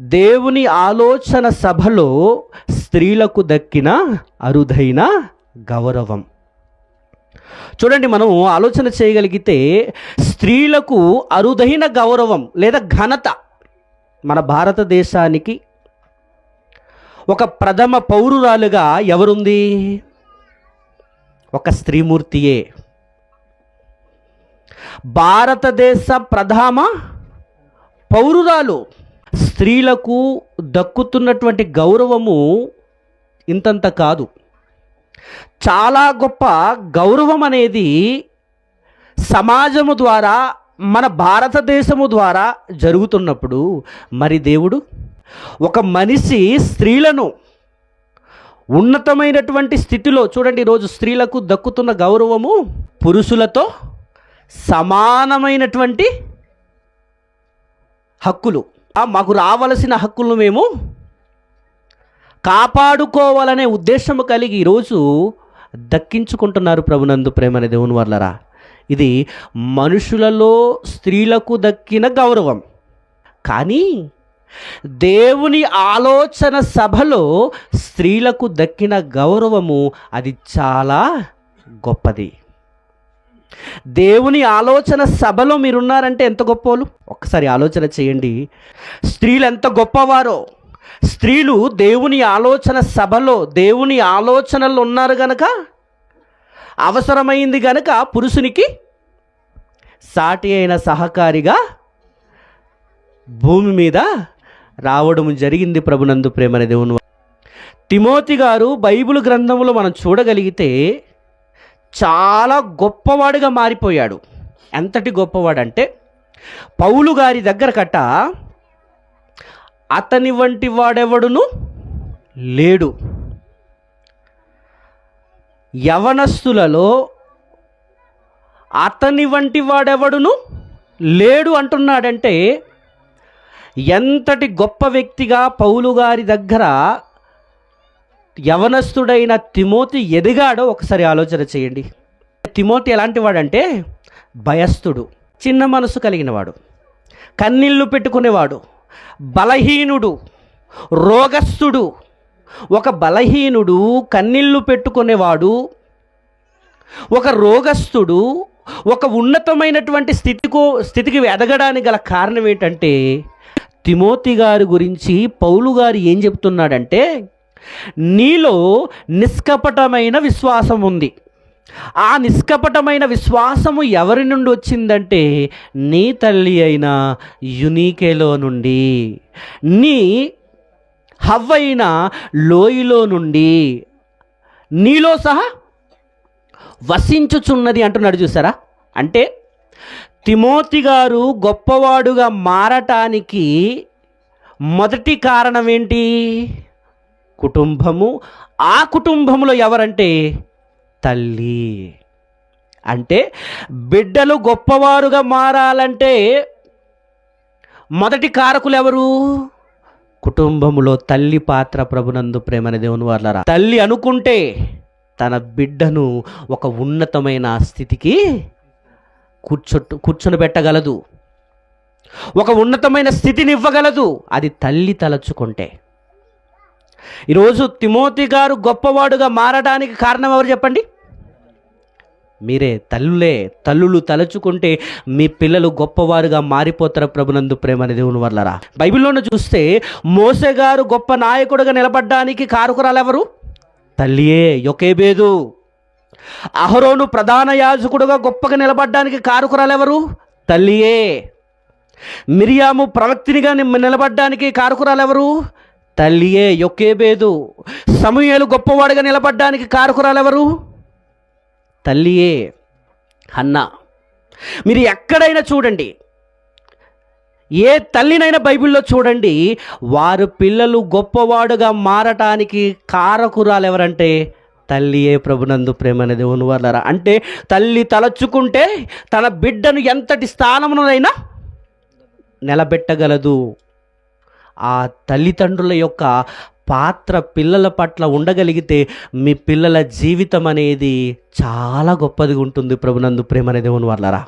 దేవుని ఆలోచన సభలో స్త్రీలకు దక్కిన అరుదైన గౌరవం. చూడండి మనం ఆలోచన చేయగలిగితే స్త్రీలకు అరుదైన గౌరవం లేదా ఘనత మన భారతదేశానికి ఒక ప్రథమ పౌరురాలుగా ఎవరుంది? ఒక స్త్రీమూర్తియే. భారతదేశ ప్రథమ పౌరురాలు స్త్రీలకు దక్కుతున్నటువంటి గౌరవము ఇంతంత కాదు. చాలా గొప్ప గౌరవం అనేది సమాజము ద్వారా మన భారతదేశము ద్వారా జరుగుతున్నప్పుడు మరి దేవుడు ఒక మనిషి స్త్రీలను ఉన్నతమైనటువంటి స్థితిలో చూడండి ఈరోజు స్త్రీలకు దక్కుతున్న గౌరవము పురుషులతో సమానమైనటువంటి హక్కులు. మాకు రావలసిన హక్కులను మేము కాపాడుకోవాలనే ఉద్దేశము కలిగి ఈరోజు దక్కించుకుంటున్నారు ప్రభునందు ప్రేమనే దేవుని వర్లరా. ఇది మనుషులలో స్త్రీలకు దక్కిన గౌరవం. కానీ దేవుని ఆలోచన సభలో స్త్రీలకు దక్కిన గౌరవము అది చాలా గొప్పది. దేవుని ఆలోచన సభలో మీరున్నారంటే ఎంత గొప్పలు? ఒక్కసారి ఆలోచన చేయండి. స్త్రీలు ఎంత గొప్పవారో? స్త్రీలు దేవుని ఆలోచన సభలో దేవుని ఆలోచనలు ఉన్నారు గనక అవసరమైంది గనక పురుషునికి సాటి అయిన సహకారిగా భూమి మీద రావడం జరిగింది ప్రభునందు ప్రేమని దేవుని తిమోతి గారు బైబిల్ గ్రంథంలో మనం చూడగలిగితే చాలా గొప్పవాడుగా మారిపోయాడు. ఎంతటి గొప్పవాడంటే పౌలు గారి దగ్గర కట్ట అతని వంటి వాడెవడును లేడు. యవనస్తులలో అతని వంటి వాడెవడును లేడు అంటున్నాడంటే ఎంతటి గొప్ప వ్యక్తిగా పౌలు గారి దగ్గర యవనస్తుడైన తిమోతి ఎదిగాడో ఒకసారి ఆలోచన చేయండి. తిమోతి ఎలాంటి వాడంటే భయస్థుడు చిన్న మనసు కలిగినవాడు కన్నీళ్ళు పెట్టుకునేవాడు బలహీనుడు రోగస్థుడు. ఒక బలహీనుడు కన్నీళ్ళు పెట్టుకునేవాడు ఒక రోగస్థుడు ఒక ఉన్నతమైనటువంటి స్థితికో స్థితికి ఎదగడానికి గల కారణం ఏంటంటే తిమోతి గారి గురించి పౌలు గారు ఏం చెప్తున్నాడంటే నీలో నిష్కపటమైన విశ్వాసం ఉంది. ఆ నిష్కపటమైన విశ్వాసము ఎవరి నుండి వచ్చిందంటే నీ తల్లి అయిన యునీకేలో నుండి నీ హవ్వైన లోయలో నుండి. నీలో సహా వసించుచున్నది అంటున్నాడు చూసారా? అంటే తిమోతి గారు గొప్పవాడుగా మారటానికి మొదటి కారణం ఏంటి? కుటుంబము ఆ కుటుంబంలో ఎవరంటే? తల్లి. అంటే బిడ్డలు గొప్పవారుగా మారాలంటే మొదటి కారకులు ఎవరు కుటుంబములో తల్లి పాత్ర ప్రభునందు ప్రేమన దేవుని వాళ్ళరా తల్లి అనుకుంటే తన బిడ్డను ఒక ఉన్నతమైన స్థితికి కూర్చొట్టు కూర్చొని పెట్టగలదు ఒక ఉన్నతమైన స్థితిని ఇవ్వగలదు అది తల్లి తలచుకుంటే. ఈరోజు తిమోతి గారు గొప్పవాడుగా మారడానికి కారణం ఎవరు చెప్పండి? మీరే తల్లులే తల్లులు తలచుకుంటే మీ పిల్లలు గొప్పవారుగా మారిపోతారు ప్రభునందు ప్రేమని దేవుని వల్లరా బైబిల్లోనే చూస్తే మోసే గారు గొప్ప నాయకుడుగా నిలబడ్డానికి కారుకురాలు ఎవరు? తల్లియే యొకేబేదు. అహరోను ప్రధాన యాజకుడుగా గొప్పగా నిలబడ్డానికి కారుకురాలు ఎవరు? తల్లియే. మిరియాము ప్రవక్తినిగా నిలబడ్డానికి కారుకురాలు ఎవరు? తల్లియే యొక్కేబేదు. సమూయేలు గొప్పవాడుగా నిలబడ్డానికి కారకురాలు ఎవరు తల్లియే అన్న మీరు ఎక్కడైనా చూడండి. ఏ తల్లినైనా బైబిల్లో చూడండి వారు పిల్లలు గొప్పవాడుగా మారటానికి కారకురాలు ఎవరంటే తల్లియే ప్రభునందు ప్రేమ దేవుని వాళ్ళరా అంటే తల్లి తలచుకుంటే తన బిడ్డను ఎంతటి స్థానమునైనా నిలబెట్టగలదు. ఆ తల్లిదండ్రుల యొక్క పాత్ర పిల్లల పట్ల ఉండగలిగితే మీ పిల్లల జీవితం అనేది చాలా గొప్పదిగా ఉంటుంది ప్రభునందు ప్రేమనే దేవుని వాళ్ళరా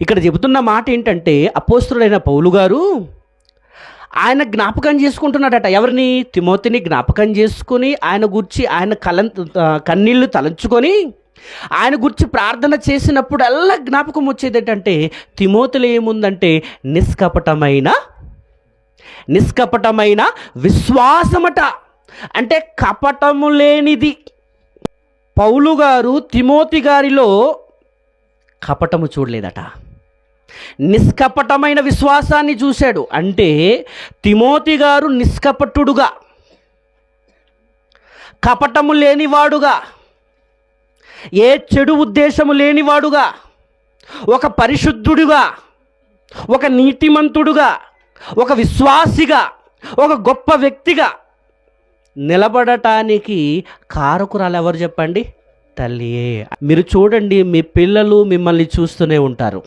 ఇక్కడ చెబుతున్న మాట ఏంటంటే అపోస్తుడైన పౌలు గారు ఆయన జ్ఞాపకం చేసుకుంటున్నాడట. ఎవరిని? తిమోతిని జ్ఞాపకం చేసుకుని ఆయన గురించి ఆయన కలం కన్నీళ్ళు తలంచుకొని ఆయన గురించి ప్రార్థన చేసినప్పుడల్లా జ్ఞాపకం వచ్చేది ఏంటంటే తిమోతిలో ఏముందంటే నిష్కపటమైన నిష్కపటమైన విశ్వాసమట. అంటే కపటము లేనిది. పౌలు గారు తిమోతి గారిలో కపటము చూడలేదట. నిష్కపటమైన విశ్వాసాన్ని చూశాడు. అంటే తిమోతి గారు నిష్కపటుడుగా. కపటము లేనివాడుగా. ఏ చెడు ఉద్దేశము లేనివాడుగా. ఒక పరిశుద్ధుడుగా. ఒక నీతిమంతుడుగా. ఒక విశ్వాసిగా ఒక గొప్ప వ్యక్తిగా నిలబడటానికి కారకురాలు ఎవరు చెప్పండి? తల్లియే మీరు చూడండి మీ పిల్లలు మిమ్మల్ని చూస్తూనే ఉంటారు.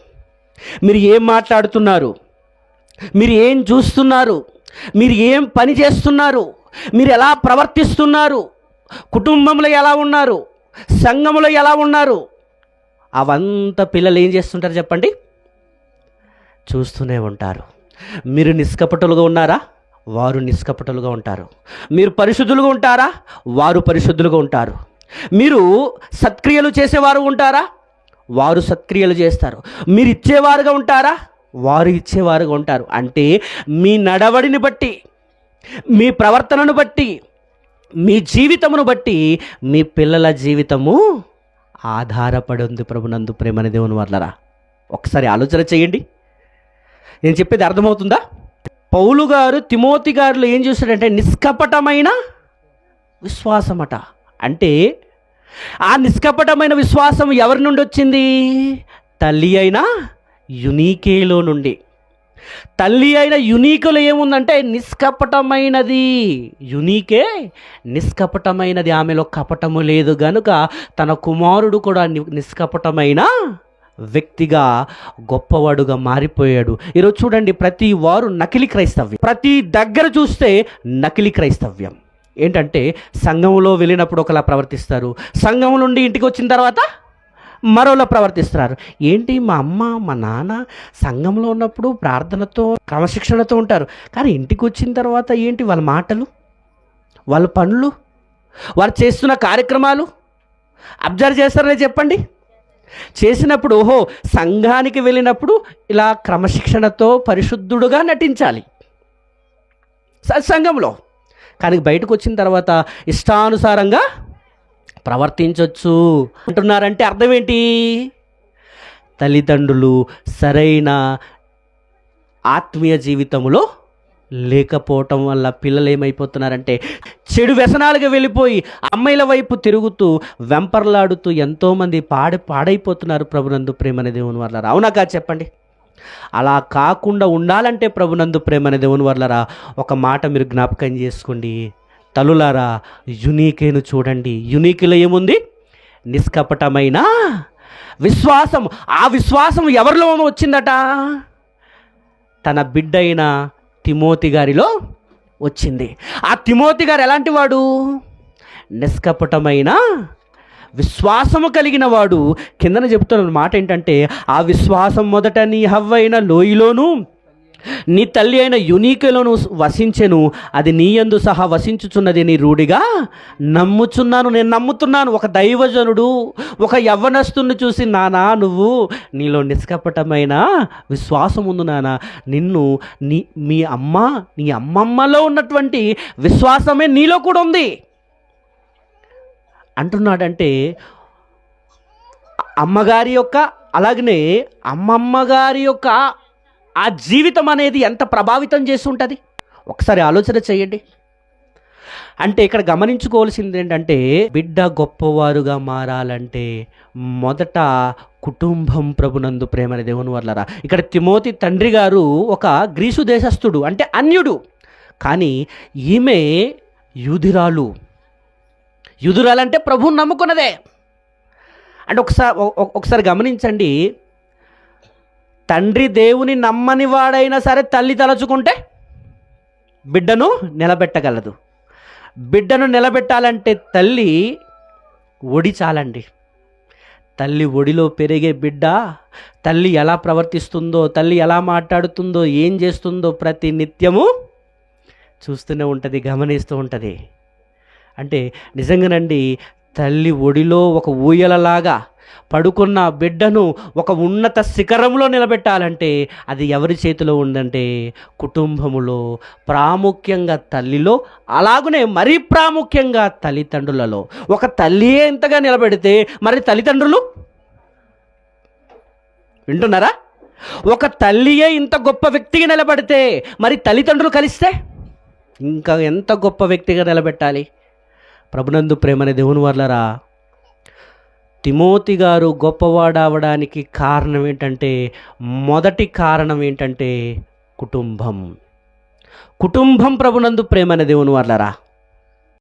మీరు ఏం మాట్లాడుతున్నారు? మీరు ఏం చూస్తున్నారు? మీరు ఏం పని చేస్తున్నారు? మీరు ఎలా ప్రవర్తిస్తున్నారు? కుటుంబంలో ఎలా ఉన్నారు? సంఘంలో ఎలా ఉన్నారు? అవంతా పిల్లలు ఏం చేస్తుంటారు చెప్పండి? చూస్తూనే ఉంటారు. మీరు నిష్కపటులుగా ఉన్నారా? వారు నిష్కపటులుగా ఉంటారు. మీరు పరిశుద్ధులుగా ఉంటారా? వారు పరిశుద్ధులుగా ఉంటారు. మీరు సత్క్రియలు చేసేవారు ఉంటారా? వారు సత్క్రియలు చేస్తారు. మీరు ఇచ్చేవారుగా ఉంటారా? వారు ఇచ్చేవారుగా ఉంటారు. అంటే మీ నడవడిని బట్టి మీ ప్రవర్తనను బట్టి మీ జీవితమును బట్టి మీ పిల్లల జీవితము ఆధారపడి ఉంది ప్రభునందు ప్రేమని దేవుని వల్లరా ఒకసారి ఆలోచన చేయండి. నేను చెప్పేది అర్థమవుతుందా? పౌలు గారు తిమోతి గారులు ఏం చూశాడంటే నిష్కపటమైన విశ్వాసమట. అంటే ఆ నిష్కపటమైన విశ్వాసం ఎవరి నుండి వచ్చింది? తల్లి అయిన యునీకేలో నుండి. తల్లి అయిన యునీకులో ఏముందంటే నిష్కపటమైనది. యునీకే నిష్కపటమైనది. ఆమెలో కపటము లేదు గనుక తన కుమారుడు కూడా ని- నిష్కపటమైన వ్యక్తిగా గొప్పవాడుగా మారిపోయాడు. ఈరోజు చూడండి ప్రతి వారు నకిలీ క్రైస్తవ్యం. ప్రతి దగ్గర చూస్తే నకిలీ క్రైస్తవ్యం. ఏంటంటే సంఘంలో వెళ్ళినప్పుడు ఒకలా ప్రవర్తిస్తారు. సంఘం నుండి ఇంటికి వచ్చిన తర్వాత మరోలా ప్రవర్తిస్తున్నారు ఏంటి మా అమ్మ మా నాన్న సంఘంలో ఉన్నప్పుడు ప్రార్థనతో క్రమశిక్షణతో ఉంటారు. కానీ ఇంటికి వచ్చిన తర్వాత ఏంటి వాళ్ళ మాటలు? వాళ్ళ పనులు? వారు చేస్తున్న కార్యక్రమాలు? అబ్జర్వ్ చేస్తారనే చెప్పండి. చేసినప్పుడు ఓహో సంఘానికి వెళ్ళినప్పుడు ఇలా క్రమశిక్షణతో పరిశుద్ధుడుగా నటించాలి. సత్సంగంలో. కానీ బయటకు వచ్చిన తర్వాత ఇష్టానుసారంగా ప్రవర్తించవచ్చు అంటున్నారంటే అర్థం ఏంటి తల్లిదండ్రులు సరైన ఆత్మీయ జీవితంలో లేకపోవటం వల్ల పిల్లలు ఏమైపోతున్నారంటే చెడు వ్యసనాలుగా వెళ్ళిపోయి అమ్మాయిల వైపు తిరుగుతూ వెంపర్లాడుతూ ఎంతోమంది పాడి పాడైపోతున్నారు ప్రభునందు ప్రేమని దేవుని వల్ల అవునా చెప్పండి. అలా కాకుండా ఉండాలంటే ప్రభునందు ప్రేమని దేవుని వల్లరా ఒక మాట మీరు జ్ఞాపకం చేసుకోండి. తలులారా యునీకేను చూడండి. యునీక్లో ఏముంది? నిష్కపటమైన విశ్వాసం. ఆ విశ్వాసం ఎవరిలో వచ్చిందట? తన బిడ్డ అయినా తిమోతి గారిలో వచ్చింది. ఆ తిమోతి గారు ఎలాంటి వాడు? నిష్కపటమైన విశ్వాసము కలిగిన వాడు. కిందన చెప్తున్న మాట ఏంటంటే ఆ విశ్వాసం మొదట నీ హవ్వైన లోయలోను నీ తల్లి అయిన యునీకులను వసించెను అది నీ యందు సహా వసించుచున్నది నీ రూఢిగా? నమ్ముచున్నాను నేను నమ్ముతున్నాను. ఒక దైవజనుడు ఒక యవ్వనస్తుని చూసి నానా నువ్వు నీలో నిష్కపటమైన విశ్వాసం ఉంది నానా. నిన్ను నీ మీ అమ్మ నీ అమ్మమ్మలో ఉన్నటువంటి విశ్వాసమే నీలో కూడా ఉంది. అంటున్నాడంటే అమ్మగారి యొక్క అలాగనే అమ్మమ్మ గారి యొక్క ఆ జీవితం అనేది ఎంత ప్రభావితం చేసి ఉంటుంది? ఒకసారి ఆలోచన చేయండి. అంటే ఇక్కడ గమనించుకోవాల్సింది ఏంటంటే బిడ్డ గొప్పవారుగా మారాలంటే మొదట కుటుంబం ప్రభునందు ప్రేమని దేవుని వల్లరా ఇక్కడ తిమోతి తండ్రి గారు ఒక గ్రీసు దేశస్థుడు అంటే అన్యుడు. కానీ ఈమె యూధిరాలు యూధిరాలంటే ప్రభువుని నమ్ముకున్నదే. అంటే ఒకసారి ఒకసారి గమనించండి తండ్రి దేవుని నమ్మని వాడైనా సరే తల్లి తలచుకుంటే బిడ్డను నిలబెట్టగలదు. బిడ్డను నిలబెట్టాలంటే తల్లి ఒడి చాలండి. తల్లి ఒడిలో పెరిగే బిడ్డ తల్లి ఎలా ప్రవర్తిస్తుందో తల్లి ఎలా మాట్లాడుతుందో ఏం చేస్తుందో ప్రతి నిత్యము చూస్తూనే ఉంటుంది గమనిస్తూ ఉంటుంది. అంటే నిజంగానండి తల్లి ఒడిలో ఒక ఊయలలాగా పడుకున్న బిడ్డను ఒక ఉన్నత శిఖరంలో నిలబెట్టాలంటే అది ఎవరి చేతిలో ఉందంటే కుటుంబములో ప్రాముఖ్యంగా తల్లిలో అలాగనే మరీ ప్రాముఖ్యంగా తల్లిదండ్రులలో. ఒక తల్లియే ఎంతగా నిలబెడితే మరి తల్లిదండ్రులు? వింటున్నారా? ఒక తల్లియే ఇంత గొప్ప వ్యక్తిగా నిలబడితే మరి తల్లిదండ్రులు కలిస్తే ఇంకా ఎంత గొప్ప వ్యక్తిగా నిలబెట్టాలి? ప్రభునందు ప్రేమని దేవుని వర్లరా తిమోతి గారు గొప్పవాడు అవడానికి కారణం ఏంటంటే మొదటి కారణం ఏంటంటే కుటుంబం. కుటుంబం ప్రభునందు ప్రేమని దేవుని వాళ్ళరా